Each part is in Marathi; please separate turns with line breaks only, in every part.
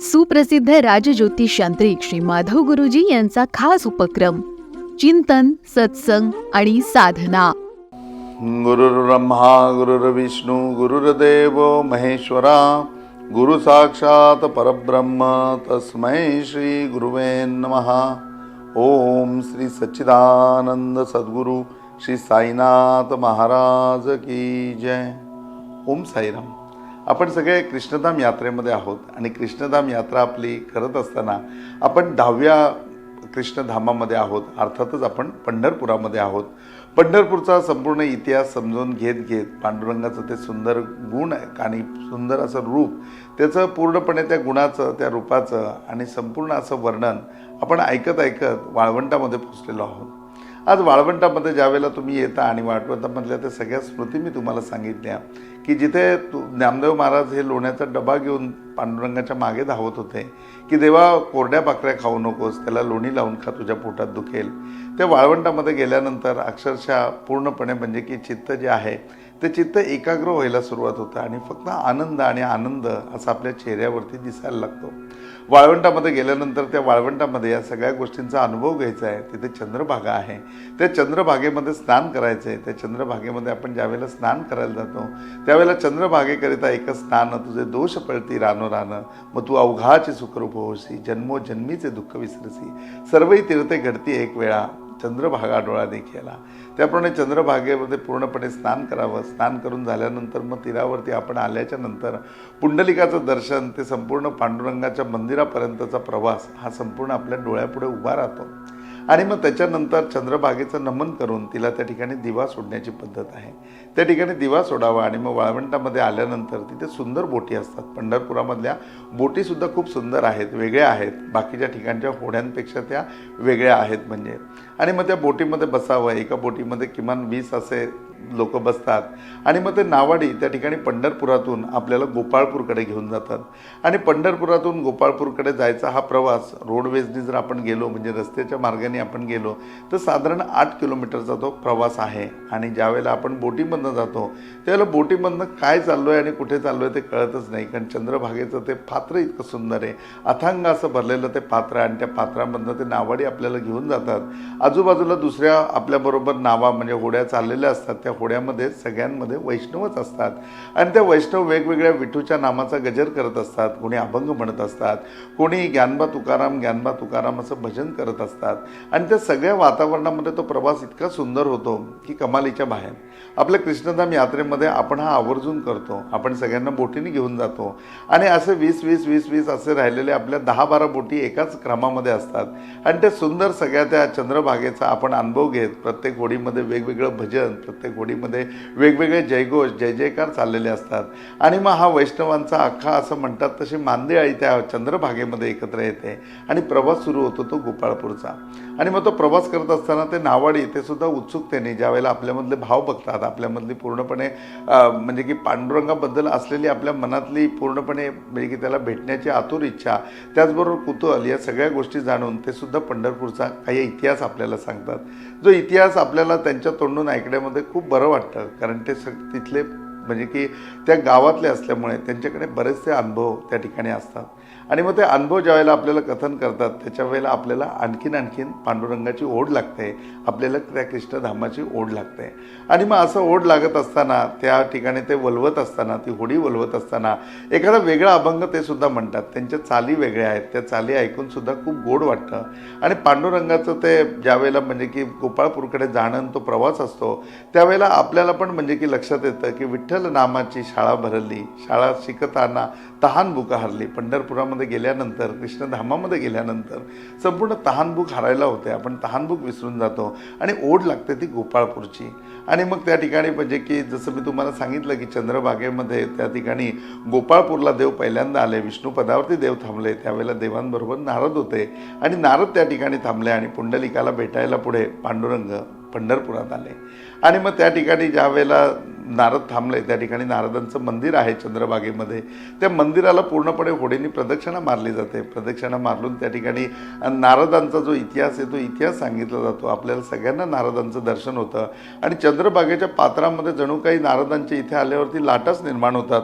सुप्रसिद्ध राजज्योतिष यांत्रिक श्री माधव गुरुजी यांचा खास उपक्रम चिंतन सत्संग आणि साधना.
गुरुर्ब्रह्मा गुरुर्विष्णू गुरुर्देव महेश्वरा गुरु साक्षात परब्रह्म तस्मै श्री गुरुवे नमहा ओम श्री सच्चिदानंद सद्गुरु श्री साईनाथ महाराज की जय. ओम साईराम. आपण सगळे कृष्णधाम यात्रेमध्ये आहोत आणि कृष्णधाम यात्रा आपली करत असताना आपण दहाव्या कृष्णधामामध्ये आहोत अर्थातच आपण पंढरपुरामध्ये आहोत. पंढरपूरचा संपूर्ण इतिहास समजून घेत घेत पांडुरंगाचं ते सुंदर गुण आणि सुंदर असं रूप त्याचं पूर्णपणे त्या गुणाचं त्या रूपाचं आणि संपूर्ण असं वर्णन आपण ऐकत ऐकत वाळवंटामध्ये पोचलेलो आहोत. आज वाळवंटामध्ये ज्यावेळेला तुम्ही येता आणि वाळवंटामधल्या त्या सगळ्या स्मृती मी तुम्हाला सांगितल्या. की जिथे तू ज्ञानदेव महाराज हे लोण्याचा डबा घेऊन पांडुरंगाच्या मागे धावत होते की देवा कोरड्या पाकऱ्या खाऊ नकोस त्याला लोणी लावून खा तुझ्या पोटात दुखेल. त्या वाळवंटामध्ये गेल्यानंतर अक्षरशः पूर्णपणे म्हणजे की चित्त जे आहे ते चित्त एकाग्र व्हायला सुरुवात होतं आणि फक्त आनंद आणि आनंद असा आपल्या चेहऱ्यावरती दिसायला लागतो. वाळवंटामध्ये गेल्यानंतर त्या वाळवंटामध्ये या सगळ्या गोष्टींचा अनुभव घ्यायचा आहे. तिथे चंद्रभागा आहे. त्या चंद्रभागेमध्ये स्नान करायचं आहे त्या चंद्रभागेमध्ये आपण ज्यावेळेला स्नान करायला जातो त्यावेळेला चंद्रभागेकरिता एकच स्नान तुझे दोष पळती रानो रानं मग तू अवघाचे सुखरूप होशी जन्मोजन्मीचे दुःख विसरसी. सर्वही तीर्थे घडती एक वेळा. चंद्रभागा डोळा देखील त्याप्रमाणे चंद्रभागेमध्ये पूर्णपणे स्नान करावं. स्नान करून झाल्यानंतर मग तीरावरती आपण आल्याच्यानंतर पुंडलिकाचं दर्शन ते संपूर्ण पांडुरंगाच्या मंदिरापर्यंतचा प्रवास हा संपूर्ण आपल्या डोळ्यापुढे उभा राहतो. आणि मग त्याच्यानंतर चंद्रभागेचं नमन करून तिला त्या ठिकाणी दिवा सोडण्याची पद्धत आहे. त्या ठिकाणी दिवा सोडावा आणि मग वाळवंटामध्ये आल्यानंतर तिथे सुंदर बोटी असतात. पंढरपुरामधल्या बोटीसुद्धा खूप सुंदर आहेत वेगळ्या आहेत. बाकीच्या ठिकाणच्या होड्यांपेक्षा त्या वेगळ्या आहेत म्हणजे. आणि मग त्या बोटीमध्ये बसावं एका बोटीमध्ये किमान वीस असे लोक बसतात. आणि मग ते नावाडी त्या ठिकाणी पंढरपुरातून आपल्याला गोपाळपूरकडे घेऊन जातात. आणि पंढरपुरातून गोपाळपूरकडे जायचा हा प्रवास रोडवेजनी जर आपण गेलो म्हणजे रस्त्याच्या मार्गाने आपण गेलो तर साधारण आठ किलोमीटरचा तो प्रवास आहे. आणि ज्यावेळेला आपण बोटीमधनं जातो त्यावेळेला बोटीमधनं काय चाललो आहे आणि कुठे चाललो आहे ते कळतच नाही. कारण चंद्रभागेचं ते पात्र इतकं सुंदर आहे. अथांग असं भरलेलं ते पात्र आहे आणि त्या पात्रामधनं ते नावाडी आपल्याला घेऊन जातात. आजूबाजूला दुसऱ्या आपल्याबरोबर नावा म्हणजे होड्या चाललेल्या असतात त्या होड्यामध्ये सगळ्यांमध्ये वैष्णवच असतात. आणि त्या वैष्णव वेगवेगळ्या विठूच्या नामाचा गजर करत असतात. कोणी अभंग म्हणत असतात. कोणी ज्ञानबा तुकाराम ज्ञानबा तुकाराम असं भजन करत असतात. आणि त्या सगळ्या वातावरणामध्ये तो प्रवास इतका सुंदर होतो की कमालीच्या बाहेर. आपल्या कृष्णधाम यात्रेमध्ये आपण हा आवर्जून करतो. आपण सगळ्यांना बोटीने घेऊन जातो. आणि असे वीस वीस वीस वीस असे राहिलेले आपल्या दहा बारा बोटी एकाच क्रमामध्ये असतात. आणि ते सुंदर सगळ्या त्या चंद्रभागेचा आपण अनुभव घेत प्रत्येक होडीमध्ये वेगवेगळं भजन प्रत्येक होडीमध्ये वेगवेगळे जयघोष जय जयकार चाललेले असतात. आणि मग हा वैष्णवांचा अख्खा असं म्हणतात तशी मांदेआळी त्या चंद्रभागेमध्ये एकत्र येते. आणि प्रवास सुरू होतो तो गोपाळपूरचा. आणि मग तो प्रवास करत असताना ते नावाडी ते सुद्धा उत्सुकतेने ज्यावेळेला आपल्यामधले भाव बघतात आपल्यामधली पूर्णपणे म्हणजे की पांडुरंगाबद्दल असलेली आपल्या मनातली पूर्णपणे म्हणजे की त्याला भेटण्याची आतुर इच्छा त्याचबरोबर कुतूहल या सगळ्या गोष्टी जाणून ते सुद्धा पंढरपूरचा काही इतिहास आपल्याला सांगतात. जो इतिहास आपल्याला त्यांच्या तोंडून ऐकण्यामध्ये खूप बरं वाटतं कारण ते सग तिथले म्हणजे की त्या गावातले असल्यामुळे त्यांच्याकडे बरेचसे अनुभव त्या ठिकाणी असतात. आणि मग ते अनुभव ज्यावेळेला आपल्याला कथन करतात त्याच्या वेळेला आपल्याला आणखीन आणखीन पांडुरंगाची ओढ लागते. आपल्याला त्या कृष्णधामाची ओढ लागते. आणि मग असं ओढ लागत असताना त्या ठिकाणी ते वलवत असताना ती होडी वलवत असताना एखादा वेगळा अभंग ते सुद्धा म्हणतात. त्यांच्या चाली वेगळ्या आहेत. त्या चाली ऐकून सुद्धा खूप गोड वाटतं. आणि पांडुरंगाचं ते ज्यावेळेला म्हणजे की गोपाळपूरकडे जाणं तो प्रवास असतो त्यावेळेला आपल्याला पण म्हणजे की लक्षात येतं की विठ्ठल नामाची शाळा भरली. शाळा शिकताना तहान बुका हरली. पंढरपुरामध्ये गेल्यानंतर कृष्णधामामध्ये गेल्यानंतर संपूर्ण तहानभूक हरायला होते. आपण तहानभूक विसरून जातो आणि ओढ लागते ती गोपाळपूरची. आणि मग त्या ठिकाणी म्हणजे की जसं मी तुम्हाला सांगितलं की चंद्रभागेमध्ये त्या ठिकाणी गोपाळपूरला देव पहिल्यांदा आले विष्णूपदावरती देव थांबले त्यावेळेला देवांबरोबर नारद होते. आणि नारद त्या ठिकाणी थांबले आणि पुंडलिकाला भेटायला पुढे पांडुरंग पंढरपुरात आले. आणि मग त्या ठिकाणी ज्या वेळेला नारद थांबले त्या ठिकाणी नारदांचं मंदिर आहे चंद्रबागेमध्ये त्या मंदिराला पूर्णपणे होडीने प्रदक्षिणा मारली जाते. प्रदक्षिणा मारलून त्या ठिकाणी नारदांचा जो इतिहास आहे तो इतिहास सांगितला जातो. आपल्याला सगळ्यांना नारदांचं दर्शन होतं. आणि चंद्रबागेच्या पात्रामध्ये जणू काही नारदांच्या इथे आल्यावरती लाटाच निर्माण होतात.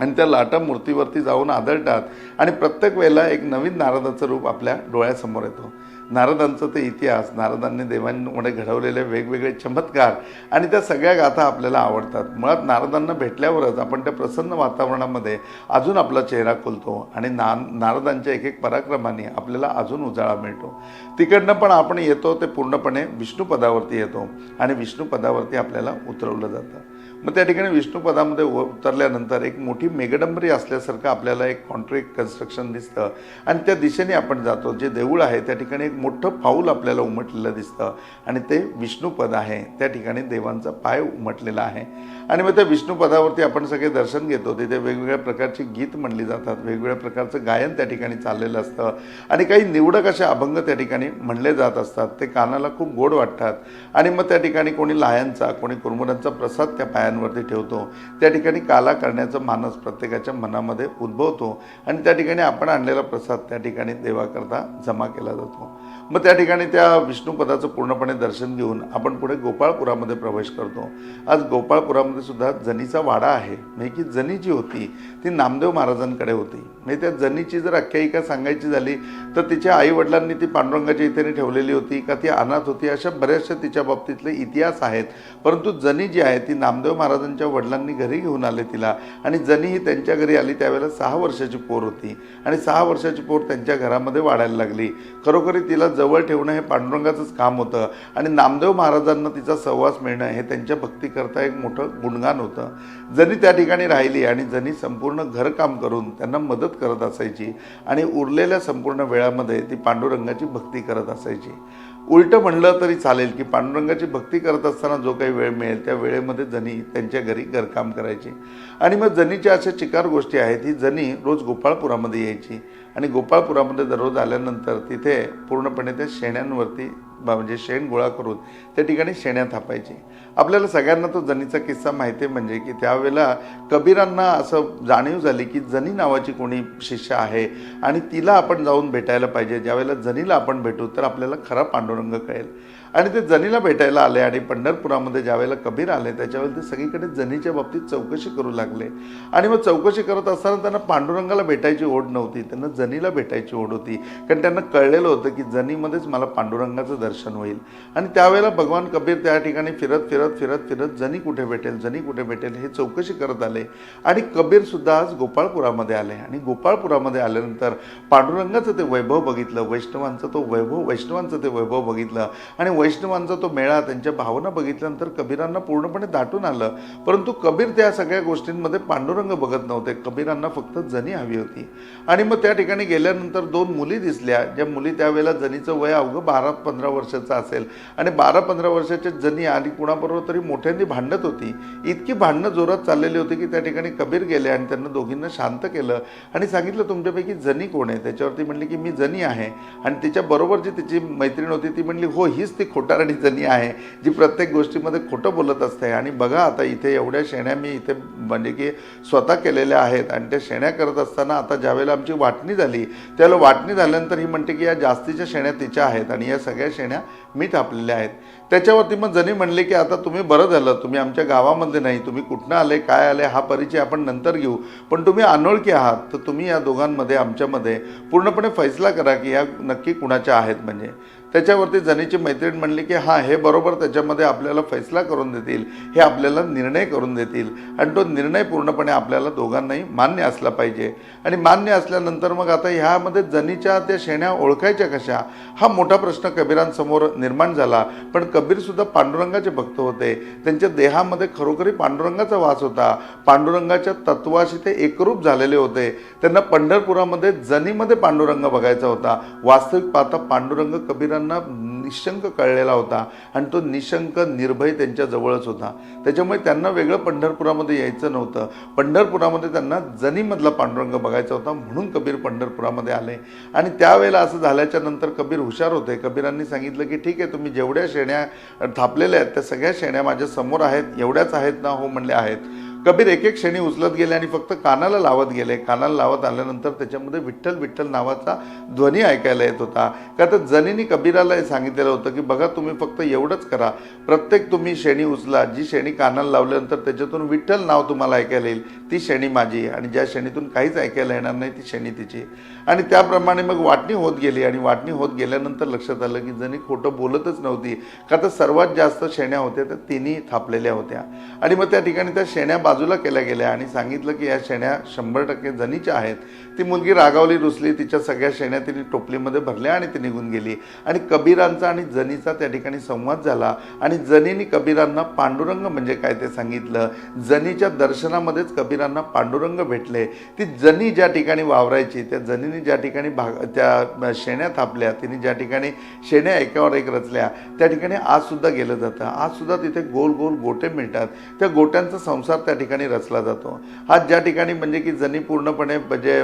आणि त्या लाटा मूर्तीवरती जाऊन आदळतात. आणि प्रत्येक वेळेला एक नवीन नारदाचं रूप आपल्या डोळ्यासमोर येतो. नारदांचं ते इतिहास नारदांनी देवांमुळे घडवलेले वेगवेगळे चमत्कार आणि त्या सगळ्या गाथा आपल्याला आवडतात. मुळात नारदांना भेटल्यावरच आपण त्या प्रसन्न वातावरणामध्ये अजून आपला चेहरा खुलतो आणि ना नारदांच्या एक एक पराक्रमाने आपल्याला अजून उजाळा मिळतो. तिकडनं पण आपण येतो ते पूर्णपणे विष्णुपदावरती येतो आणि विष्णुपदावरती आपल्याला उतरवलं जातं. मग त्या ठिकाणी विष्णुपदामध्ये उतरल्यानंतर एक मोठी मेघडंबरी असल्यासारखं आपल्याला एक कॉन्ट्रॅक्ट कन्स्ट्रक्शन दिसतं. आणि त्या दिशेने आपण जातो. जे देऊळ आहे त्या ठिकाणी एक मोठं पाऊल आपल्याला उमटलेलं दिसतं. आणि ते विष्णुपद आहे. त्या ठिकाणी देवांचा पाय उमटलेला आहे. आणि मग त्या विष्णुपदावरती आपण सगळे दर्शन घेतो. तिथे वेगवेगळ्या प्रकारची गीत म्हणली जातात. वेगवेगळ्या प्रकारचं गायन त्या ठिकाणी चाललेलं असतं. आणि काही निवडक असे अभंग त्या ठिकाणी म्हणले जात असतात. ते कानाला खूप गोड वाटतात. आणि मग त्या ठिकाणी कोणी लायांचा कोणी कुरमुरांचा प्रसाद त्या पायांवरती ठेवतो. त्या ठिकाणी काला करण्याचा मानस प्रत्येकाच्या मनामध्ये उद्भवतो आणि त्या ठिकाणी आपण आणलेला प्रसाद त्या ठिकाणी देवाकरता जमा केला जातो. मग त्या ठिकाणी त्या विष्णुपदाचं पूर्णपणे दर्शन घेऊन आपण पुढे गोपाळपुरामध्ये प्रवेश करतो. आज गोपाळपुरामध्ये सुद्धा जनीचा वाडा आहे. म्हणजे की जनी जी होती ती नामदेव महाराजांकडे होती. म्हणजे त्या जनीची जर आख्यायिका सांगायची झाली तर तिच्या आई वडिलांनी ती पांडुरंगाच्या इथेने ठेवलेली होती का ती अनाथ होती अशा बऱ्याचशा तिच्या बाबतीतले इतिहास आहेत. परंतु जनी जी आहे ती नामदेव महाराजांच्या वडिलांनी घरी घेऊन आले तिला. आणि जनी ही त्यांच्या घरी आली त्यावेळेला सहा वर्षाची पोर होती. आणि सहा वर्षाची पोर त्यांच्या घरामध्ये वाढायला लागली. खरोखरी तिला जवळ ठेवणं हे पांडुरंगाचंच काम होतं. आणि नामदेव महाराजांना तिचा सहवास मिळणं हे त्यांच्या भक्तीकरता एक मोठं गुणगान होतं. जनी त्या ठिकाणी राहिली आणि जनी संपूर्ण घरकाम करून त्यांना मदत करत असायची. आणि उरलेल्या संपूर्ण वेळामध्ये ती पांडुरंगाची भक्ती करत असायची. उलटं म्हणलं तरी चालेल की पांडुरंगाची भक्ती करत असताना जो काही वेळ मिळेल त्या वेळेमध्ये जनी त्यांच्या घरी घरकाम करायची. आणि मग जनीच्या अशा चिकार गोष्टी आहेत ही जनी रोज गोपाळपुरामध्ये यायची. आणि गोपाळपुरामध्ये दररोज आल्यानंतर तिथे पूर्णपणे त्या शेण्यांवरती म्हणजे शेण गोळा करून त्या ठिकाणी शेण्या थापायची. आपल्याला सगळ्यांना तो जनीचा किस्सा माहिती आहे म्हणजे की त्यावेळेला कबीरांना असं जाणीव झाली की जनी नावाची कोणी शिष्य आहे आणि तिला आपण जाऊन भेटायला पाहिजे. ज्यावेळेला जनीला आपण भेटू तर आपल्याला खरा पांडुरंग कळेल. आणि ते जनीला भेटायला आले आणि पंढरपुरामध्ये ज्यावेळेला कबीर आले त्याच्यावेळेला ते सगळीकडे जनीच्या बाबतीत चौकशी करू लागले. आणि मग चौकशी करत असताना त्यांना पांडुरंगाला भेटायची ओढ नव्हती त्यांना जनीला भेटायची ओढ होती. कारण त्यांना कळलेलं होतं की जनीमध्येच मला पांडुरंगाचं दर्शन होईल. आणि त्यावेळेला भगवान कबीर त्या ठिकाणी फिरत फिरत फिरत फिरत जनी कुठे भेटेल जनी कुठे भेटेल हे चौकशी करत आले. आणि कबीरसुद्धा आज गोपाळपुरामध्ये आले. आणि गोपाळपुरामध्ये आल्यानंतर पांडुरंगाचं ते वैभव बघितलं वैष्णवांचं तो वैभव वैष्णवांचं ते वैभव बघितलं. आणि वैष्णवांचा तो मेळा त्यांच्या भावना बघितल्यानंतर कबीरांना पूर्णपणे दाटून आलं. परंतु कबीर त्या सगळ्या गोष्टींमध्ये पांडुरंग बघत नव्हते. कबीरांना फक्त जनी हवी होती. आणि मग त्या ठिकाणी गेल्यानंतर दोन मुली दिसल्या. ज्या मुली त्यावेळेला जनीचं वय अवघं बारा पंधरा वर्षाचं असेल. आणि बारा पंधरा वर्षाच्या जनी आणि कुणाबरोबर तरी मोठ्यांनी भांडत होती. इतकी भांडणं जोरात चाललेली होती की त्या ठिकाणी कबीर गेले आणि त्यांना दोघींना शांत केलं. आणि सांगितलं तुमच्यापैकी जनी कोण आहे? त्याच्यावरती म्हणली की मी जनी आहे. आणि तिच्याबरोबर जी तिची मैत्रीण होती ती म्हणली हो हीच ती खोटारडी जनी आहे जी प्रत्येक गोष्टीमध्ये खोटं बोलत असते. आणि बघा आता इथे एवढ्या शेण्या मी इथे म्हणजे की स्वतः केलेल्या आहेत आणि त्या शेण्या करत असताना आता ज्यावेळेला आमची वाटणी झाली त्याला वाटणी झाल्यानंतर ही म्हणते की या जास्तीच्या शेण्या तिच्या आहेत आणि या सगळ्या शेण्या मी थापलेल्या आहेत. त्याच्यावरती मग जणी म्हणले की आता तुम्ही बरं झालं तुम्ही आमच्या गावामध्ये नाही तुम्ही कुठनं आले काय आले हा परिचय आपण नंतर घेऊ. पण तुम्ही अनोळखी आहात तर तुम्ही या दोघांमध्ये आमच्यामध्ये पूर्णपणे फैसला करा की या नक्की कुणाच्या आहेत म्हणजे. त्याच्यावरती जनीची मैत्रीण म्हणली की हां हे बरोबर त्याच्यामध्ये आपल्याला फैसला करून देतील हे आपल्याला निर्णय करून देतील. आणि तो निर्णय पूर्णपणे आपल्याला दोघांनाही मान्य असला पाहिजे. आणि मान्य असल्यानंतर मग आता ह्यामध्ये जनीच्या त्या शेण्या ओळखायच्या कशा? हा मोठा प्रश्न कबीरांसमोर निर्माण झाला. पण कबीरसुद्धा पांडुरंगाचे भक्त होते. त्यांच्या देहामध्ये खरोखरी पांडुरंगाचा वास होता. पांडुरंगाच्या तत्वाशी ते एकरूप झालेले होते. त्यांना पंढरपुरामध्ये जनीमध्ये पांडुरंग बघायचा होता. वास्तविक पाहता पांडुरंग त्यांना निशंक कळलेला होता आणि तो निशंक निर्भय त्यांच्या जवळच होता. त्याच्यामुळे त्यांना वेगळं पंढरपुरामध्ये यायचं नव्हतं. पंढरपुरामध्ये त्यांना जनीमधला पांडुरंग बघायचा होता म्हणून कबीर पंढरपुरामध्ये आले. आणि त्यावेळेला असं झाल्याच्यानंतर कबीर हुशार होते. कबीरांनी सांगितलं की ठीक आहे तुम्ही जेवढ्या शेण्या थापलेल्या आहेत त्या सगळ्या शेण्या माझ्यासमोर आहेत एवढ्याच आहेत ना हो म्हणले आहेत. कबीर एक एक क्षणी उचलत गेले आणि फक्त कानाला लावत गेले. कानाला लावत आल्यानंतर त्याच्यामध्ये विठ्ठल विठ्ठल नावाचा ध्वनी ऐकायला येत होता. का तर जनीनी कबीराला हे सांगितलेलं होतं की बघा तुम्ही फक्त एवढंच करा. प्रत्येक तुम्ही शेणी उचला. जी शेणी कानाला लावल्यानंतर त्याच्यातून विठ्ठल नाव तुम्हाला ऐकायला येईल. ती शेणी माझी आणि ज्या श्रेणीतून काहीच ऐकायला येणार नाही ती शेणी तिची आणि त्याप्रमाणे मग वाटणी होत गेली. आणि वाटणी होत गेल्यानंतर लक्षात आलं की जणी खोटं बोलतच नव्हती. का तर सर्वात जास्त शेण्या होत्या त्या तिन्ही थापलेल्या होत्या. आणि मग त्या ठिकाणी त्या शेण्या बाजूला केल्या गेल्या आणि सांगितलं की या शेण्या शंभर टक्के जनीच्या आहेत. ती मुलगी रागावली रुसली तिच्या सगळ्या शेण्या तिने टोपलीमध्ये भरल्या आणि ती निघून गेली. आणि कबीरांचा आणि जनीचा त्या ठिकाणी संवाद झाला. आणि जनीने कबीरांना पांडुरंग म्हणजे काय ते सांगितलं. जनीच्या दर्शनामध्येच कबीर कबीरांना पांडुरंग भेटले. ती जनी ज्या ठिकाणी वावरायची त्या जनीने ज्या ठिकाणी भाग त्या शेण्या थापल्या तिने ज्या ठिकाणी शेण्या एकावर एक रचल्या त्या ठिकाणी आज सुद्धा गेलं जातं. आज सुद्धा तिथे गोल गोल गोटे मिळतात. त्या गोट्यांचा संसार त्या ठिकाणी रचला जातो. आज ज्या ठिकाणी म्हणजे की जनी पूर्णपणे म्हणजे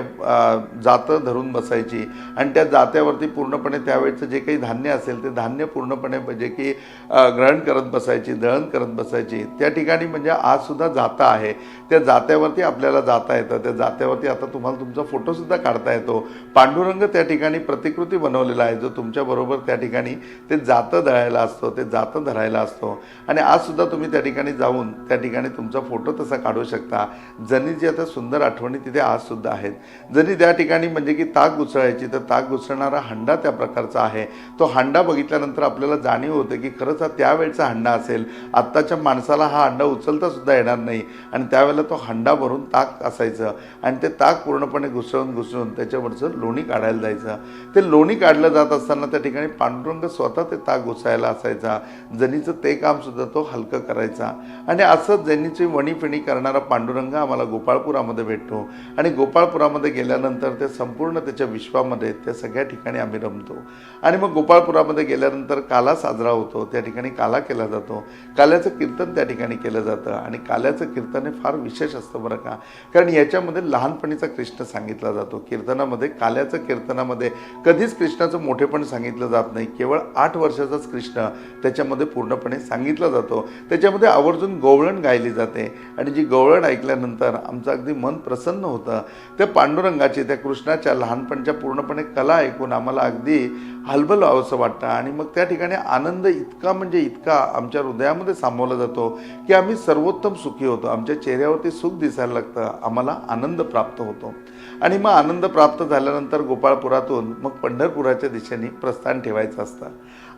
जातं धरून बसायची आणि त्या जात्यावरती पूर्णपणे त्यावेळेचं जे काही धान्य असेल ते धान्य पूर्णपणे म्हणजे की ग्रहण करत बसायची दळण करत बसायची. त्या ठिकाणी म्हणजे आज सुद्धा जाता आहे. त्या जात्यावरती आपल्याला जाता येतं. त्या जात्यावरती आता तुम्हाला तुमचा फोटोसुद्धा काढता येतो. पांडुरंग त्या ठिकाणी प्रतिकृती बनवलेला आहे. जो तुमच्याबरोबर त्या ठिकाणी ते जातं दळायला असतो ते जातं धरायला असतो. आणि आज सुद्धा तुम्ही त्या ठिकाणी जाऊन त्या ठिकाणी तुमचा फोटो तसा काढू शकता. जनीची आता सुंदर आठवणी तिथे आज सुद्धा आहेत. जरी त्या ठिकाणी म्हणजे की ताक घुसळायची तर ताक घुसळणारा हंडा त्या प्रकारचा आहे. तो हंडा बघितल्यानंतर आपल्याला जाणीव होते की खरंच हा त्यावेळचा हंडा असेल. आत्ताच्या माणसाला हा हंडा उचलता सुद्धा येणार नाही. आणि त्यावेळेला तो हंडा भरून ताक असायचं. आणि ते ताक पूर्णपणे घुसळून घुसळून त्याच्यावरचं लोणी काढायला जायचं. ते लोणी काढलं जात असताना त्या ठिकाणी पांडुरंग स्वतः ते ताक घुसायला असायचा. जनीचं ते काम सुद्धा तो हलकं करायचा. आणि असं जनीची वणीफिणी करणारा पांडुरंग आम्हाला गोपाळपुरामध्ये भेटतो. आणि गोपाळपुरामध्ये गेल्यानंतर ते संपूर्ण त्याच्या विश्वामध्ये त्या सगळ्या ठिकाणी आम्ही रमतो. आणि मग गोपाळपुरामध्ये गेल्यानंतर काला साजरा होतो. त्या ठिकाणी काला केला जातो. काल्याचं कीर्तन त्या ठिकाणी केलं जातं. आणि काल्याचं कीर्तन हे फार विशेष असतं. बरं का? कारण याच्यामध्ये लहानपणीचा कृष्ण सांगितला जातो. कीर्तनामध्ये काल्याचं कीर्तनामध्ये कधीच कृष्णाचं मोठेपण सांगितलं जात नाही. केवळ आठ वर्षाचाच कृष्ण त्याच्यामध्ये पूर्णपणे सांगितला जातो. त्याच्यामध्ये आवर्जून गवळण गायली जाते. आणि जी गवळण ऐकल्यानंतर आमचं अगदी मन प्रसन्न होतं. त्या पांडुरंगाची त्या कृष्णाच्या लहानपणच्या पूर्णपणे कला ऐकून आम्हाला अगदी हलबल असं वाटतं. आणि मग त्या ठिकाणी आनंद इतका म्हणजे इतका आमच्या हृदयामध्ये सामावला जातो की आम्ही सर्वोत्तम सुखी होतो. आमच्या चेहऱ्यावरती सुख दिसायला लागतं. आम्हाला आनंद प्राप्त होतो. आणि मग आनंद प्राप्त झाल्यानंतर गोपाळपुरातून मग पंढरपुराच्या दिशेने प्रस्थान ठेवायचं असतं.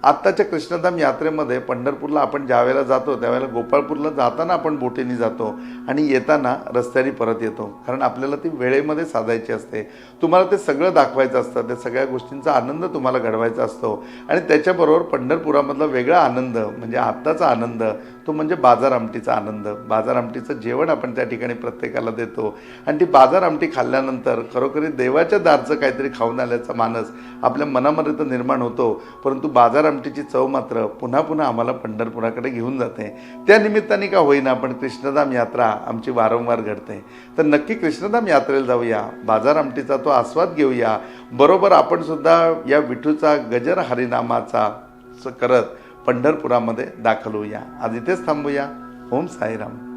आत्ताच्या कृष्णधाम यात्रेमध्ये पंढरपूरला आपण ज्यावेळेला जातो त्यावेळेला गोपाळपूरला जाताना आपण बोटीने जातो आणि येताना रस्त्याने परत येतो. कारण आपल्याला ती वेळेमध्ये साधायची असते. तुम्हाला ते सगळं दाखवायचं असतं. त्या सगळ्या गोष्टींचा आनंद तुम्हाला घडवायचा असतो. आणि त्याच्याबरोबर पंढरपुरामधला वेगळा आनंद म्हणजे आत्ताचा आनंद तो म्हणजे बाजार आमटीचा आनंद. बाजार आमटीचं जेवण आपण त्या ठिकाणी प्रत्येकाला देतो. आणि ती बाजार आमटी खाल्ल्यानंतर खरोखरी देवाच्या दारचं काहीतरी खाऊन आल्याचा मानस आपल्या मनामध्ये तर निर्माण होतो. परंतु बाजार आमटीची चव मात्र पुन्हा पुन्हा आम्हाला पंढरपुराकडे घेऊन जाते. त्या निमित्ताने का होईना पण कृष्णधाम यात्रा आमची वारंवार घडते. तर नक्की कृष्णधाम यात्रेला जाऊया. बाजार आमटीचा तो आस्वाद घेऊया. बरोबर आपण सुद्धा या विठूचा गजर हरिनामाचा करत पंढरपुरामध्ये दाखल होऊया. आज इथेच थांबूया. ओम साईराम.